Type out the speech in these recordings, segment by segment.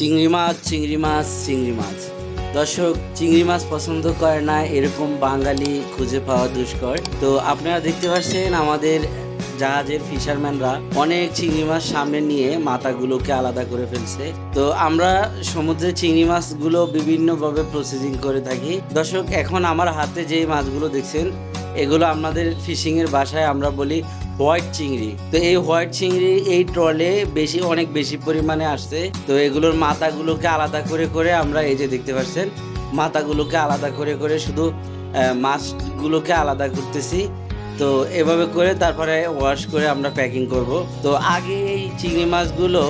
চিংড়ি মাছ চিংড়ি মাছ চিংড়ি মাছ। দর্শক, চিংড়ি মাছ পছন্দ করে না, এরকম বাঙালি খুঁজে পাওয়া দুষ্কর। তো আপনারা দেখতে পাচ্ছেন আমাদের জাহাজের ফিশারম্যানরা অনেক চিংড়ি মাছ সামনে নিয়ে মাথাগুলোকে আলাদা করে ফেলছে। তো আমরা সমুদ্রে চিংড়ি মাছগুলো বিভিন্নভাবে প্রসেসিং করে থাকি। দর্শক, এখন আমার হাতে যে মাছগুলো দেখছেন, এগুলো আমাদের ফিশিংয়ের বাসায় আমরা বলি হোয়াইট চিংড়ি। তো এই হোয়াইট চিংড়ি এই ট্রলে বেশি, অনেক বেশি পরিমাণে আসছে। তো এগুলোর মাথাগুলোকে আলাদা করে করে আমরা এই যে দেখতে পাচ্ছেন, মাথাগুলোকে আলাদা করে করে শুধু মাছগুলোকে আলাদা করতেছি। তো এভাবে করে তারপরে ওয়াশ করে আমরা প্যাকিং করব। তো আগে এই চিংড়ি মাছগুলো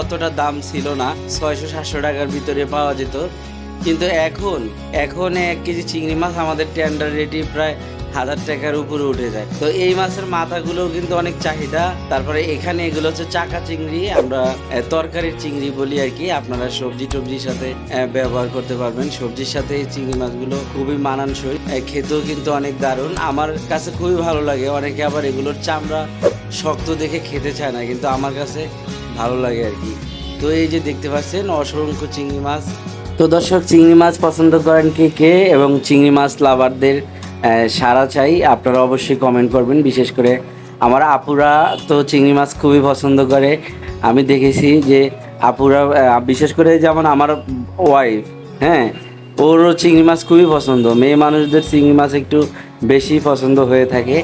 অতটা দাম ছিল না, ছয়শো, সাতশো টাকার ভিতরে পাওয়া যেত। কিন্তু এখন এখন এক কেজি চিংড়ি মাছ আমাদের টেন্ডার রেটই প্রায় হাজার টাকার উপরে উঠে যায়। তো এই মাছের মাথাগুলো কিন্তু অনেক চাহিদা। তারপরে এখানে এগুলো হচ্ছে চাকা চিংড়ি, আমরা তরকারির চিংড়ি বলি আর কি। আপনারা সবজি টবজির সাথে ব্যবহার করতে পারবেন। সবজির সাথে এই চিংড়ি মাছগুলো খুবই মানানসই। খেতেও কিন্তু অনেক দারুণ। আমার কাছে খুবই ভালো লাগে। অনেকে আবার এগুলোর চামড়া শক্ত দেখে খেতে চায় না, কিন্তু আমার কাছে ভালো লাগে আর কি। তো এই যে দেখতে পাচ্ছেন, অসংখ্য চিংড়ি মাছ। তো দর্শক, চিংড়ি মাছ পছন্দ করেন কে কে? এবং চিংড়ি মাছ লাভারদের সাড়া চাই। আপনারা অবশ্যই কমেন্ট করবেন। বিশেষ করে আমার আপুরা তো চিংড়ি মাছ খুবই পছন্দ করে। আমি দেখেছি যে আপুরা বিশেষ করে যেমন আমার ওয়াইফ হ্যাঁ ওরও চিংড়ি মাছ খুবই পছন্দ। মেয়ে মানুষদের চিংড়ি মাছ একটু বেশি পছন্দ হয়ে থাকে।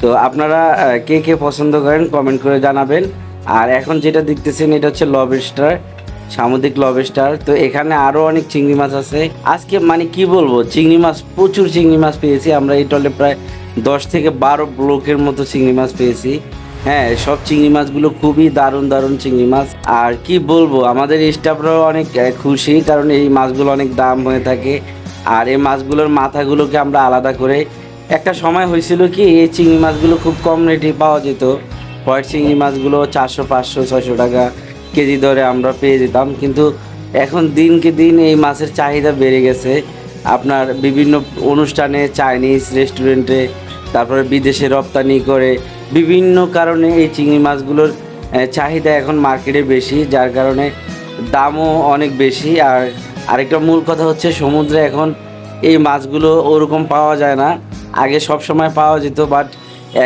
তো আপনারা কে কে পছন্দ করেন কমেন্ট করে জানাবেন। আর এখন যেটা দেখতেছেন, এটা হচ্ছে লবেস্টার সামুদ্রিক লবেস্টার তো এখানে আরও অনেক চিংড়ি মাছ আছে। আজকে মানে কি বলব, চিংড়ি মাছ, প্রচুর চিংড়ি মাছ পেয়েছি। আমরা এই টলে প্রায় দশ থেকে বারো ব্লকের মতো চিংড়ি মাছ পেয়েছি। হ্যাঁ সব চিংড়ি মাছগুলো খুবই দারুণ দারুণ চিংড়ি মাছ। আর কি বলব, আমাদের স্টাফরাও অনেক খুশি, কারণ এই মাছগুলো অনেক দাম হয়ে থাকে। আর এই মাছগুলোর মাথাগুলোকে আমরা আলাদা করে, একটা সময় হয়েছিল কি, এই চিংড়ি মাছগুলো খুব কম রেটে পাওয়া যেত। হোয়াইট চিংড়ি মাছগুলো চারশো, পাঁচশো, ছয়শো টাকা। কেজি দরে আমরা পেয়ে যেতাম। কিন্তু এখন দিনকে দিন এই মাছের চাহিদা বেড়ে গেছে। আপনার বিভিন্ন অনুষ্ঠানে চাইনিজ রেস্টুরেন্টে, তারপরে বিদেশে রপ্তানি করে, বিভিন্ন কারণে এই চিংড়ি মাছগুলোর চাহিদা এখন মার্কেটে বেশি, যার কারণে দামও অনেক বেশি। আর আরেকটা মূল কথা হচ্ছে, সমুদ্রে এখন এই মাছগুলো ওরকম পাওয়া যায় না। আগে সব সময় পাওয়া যেত, বাট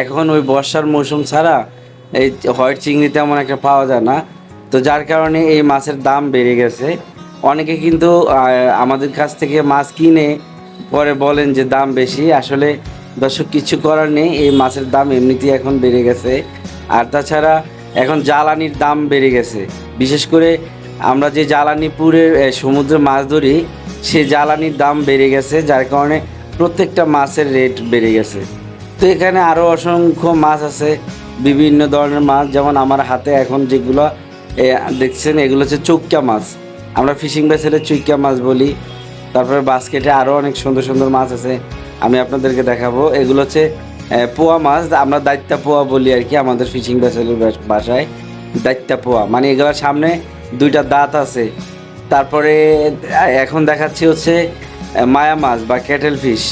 এখন ওই বর্ষার মৌসুম ছাড়া এই হোয়াইট চিংড়ি তেমন একটা পাওয়া যায় না। তো যার কারণে এই মাছের দাম বেড়ে গেছে। অনেকে কিন্তু আমাদের কাছ থেকে মাছ কিনে পরে বলেন যে দাম বেশি। আসলে দর্শক, কিছু করার নেই, এই মাছের দাম এমনিতেই এখন বেড়ে গেছে। আর তাছাড়া এখন জ্বালানির দাম বেড়ে গেছে। বিশেষ করে আমরা যে জ্বালানি পুরে সমুদ্রে মাছ ধরি, সে জ্বালানির দাম বেড়ে গেছে, যার কারণে প্রত্যেকটা মাছের রেট বেড়ে গেছে। তো এখানে আরও অসংখ্য মাছ আছে, বিভিন্ন ধরনের মাছ। যেমন আমার হাতে এখন যেগুলো দেখছেন, এগুলো হচ্ছে চৌকা মাছ। আমরা ফিশিং ভেসেলে চুইকা মাছ বলি। তারপরে বাস্কেটে আরও অনেক সুন্দর সুন্দর মাছ আছে। আমি আপনাদেরকে দেখাবো। এগুলো হচ্ছে পোয়া মাছ। আমরা দায়িত্বা পোয়া বলি আর কি আমাদের ফিশিং ভেসেলের বাসায়। দায়িত্বা পোয়া। মানে এগুলোর সামনে দুইটা দাঁত আছে। তারপরে এখন দেখাচ্ছি হচ্ছে মায়া মাছ বা ক্যাটেল ফিশ।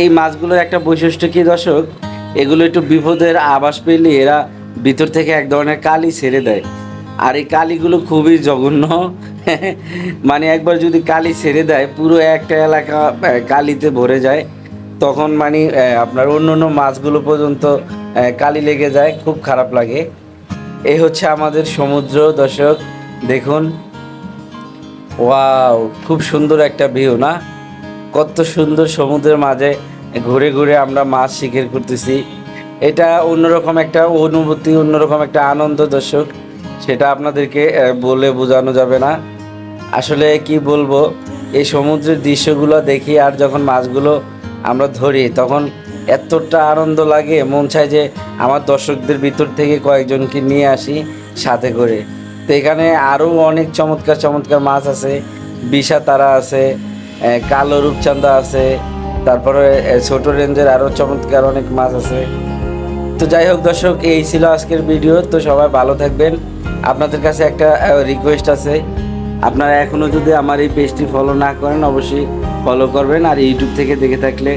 এই মাছগুলোর একটা বৈশিষ্ট্য কি দর্শক? এগুলো একটু বিপদের আভাস পেলে এরা ভিতর থেকে এক ধরনের কালি ছেড়ে দেয়। আর এই কালিগুলো খুবই জঘন্য। মানে একবার যদি কালি ছেড়ে দেয়, পুরো একটা এলাকা কালিতে ভরে যায়। তখন মানে আপনার অন্য অন্য মাছগুলো পর্যন্ত কালি লেগে যায়, খুব খারাপ লাগে। এই হচ্ছে আমাদের সমুদ্র, দর্শক, দেখুন। ওয়াও, খুব সুন্দর একটা ভিউ না? কত সুন্দর সমুদ্রের মাঝে ঘুরে ঘুরে আমরা মাছ শিকার করতেছি। এটা অন্যরকম একটা অনুভূতি, অন্যরকম একটা আনন্দ, দর্শক। সেটা আপনাদেরকে বলে বোঝানো যাবে না। আসলে কি বলব, এই সমুদ্রের দৃশ্যগুলো দেখি আর যখন মাছগুলো আমরা ধরি, তখন এতটা আনন্দ লাগে, মন চায় যে আমার দর্শকদের ভিতর থেকে কয়েকজনকে নিয়ে আসি সাথে করে। তো এখানে আরও অনেক চমৎকার চমৎকার মাছ আছে। বিষা তারা আছে কালো রূপচান্দা আছে, তারপরে ছোট রেঞ্জের আরও চমৎকার অনেক মাছ আছে। তো যাই হোক দর্শক, এই ছিল আজকের ভিডিও। তো সবাই ভালো থাকবেন। আপনাদের কাছে একটা রিকোয়েস্ট আছে। আপনারা এখনও যদি আমার এই পেজটি ফলো না করেন, অবশ্যই ফলো করবেন আর ইউটিউব থেকে দেখে থাকলে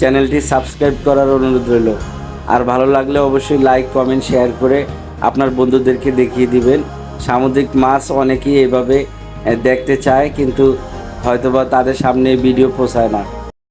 চ্যানেলটি সাবস্ক্রাইব করার অনুরোধ রইল। আর ভালো লাগলে অবশ্যই লাইক কমেন্ট শেয়ার করে আপনার বন্ধুদেরকে দেখিয়ে দিবেন। সামুদ্রিক মাছ অনেকেই এভাবে দেখতে চায়, কিন্তু হয়তোবা তাদের সামনে ভিডিও পোষায় না।